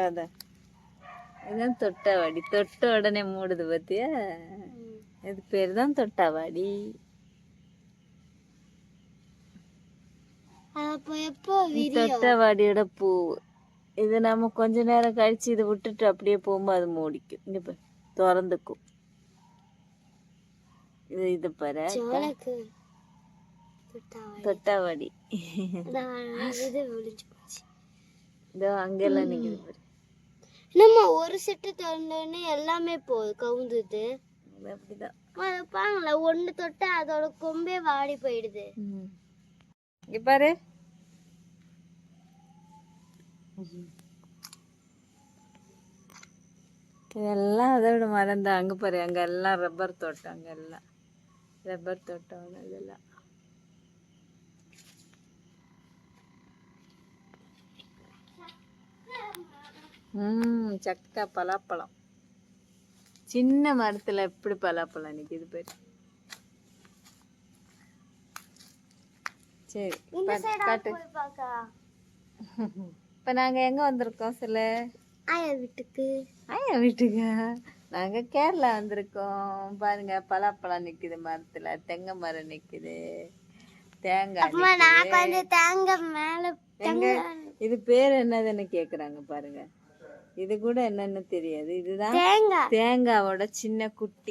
திறக்காத இதுதான் தொட்டாவாடி. தொட்ட உடனே மூடுது பார்த்தியா இது பேர் தான் தொட்டாவாடி. தொட்டாவாடியோட பூ. இது நம்ம கொஞ்ச நேரம் கழிச்சு இதை விட்டுட்டு அப்படியே போகும்போது அது மூடிக்கும். இங்க பாரு. திறந்துக்கும். இது இது பாரு. சோளக்கு தொட்டாவாடி. இதோ அங்கெல்லாம் நிக்குது பாரு. நம்ம ஒரு செட்டு திறந்தோடனே எல்லாமே போகுது கவுந்துது. அப்படிதான். பாருங்களா ஒன்று தொட்டா அதோட கொம்பே வாடி போயிடுது. இங்க பாரு. இதெல்லாம் அதோட மரம் தான் அங்க பாரு அங்க எல்லாம் ரப்பர் தோட்டம் அங்க எல்லாம். ரப்பர் தோட்டம் இதெல்லாம் ம் சக்கா பலாப்பழம். சின்ன மரத்துல எப்படி பலாப்பழம் நிக்குது பாரு. சரி காட்டு. இப்ப நாங்க எங்க வந்திருக்கோம் சொல்லு ஆயா வீட்டுக்கு. ஐயா வீட்டுக்கு? நாங்க கேரளா வந்திருக்கோம். பாருங்க பலாப்பழம் நிக்குது மரத்துல. தென்னை மரம் நிக்குது. தேங்காய் நான் கொஞ்சம் தேங்காய் மேல இது பேர் என்னதுன்னு கேக்குறாங்க பாருங்க. இது கூட என்னன்னு தெரியாது. இதுதான் தேங்காய். தேங்காவோட சின்ன குட்டி.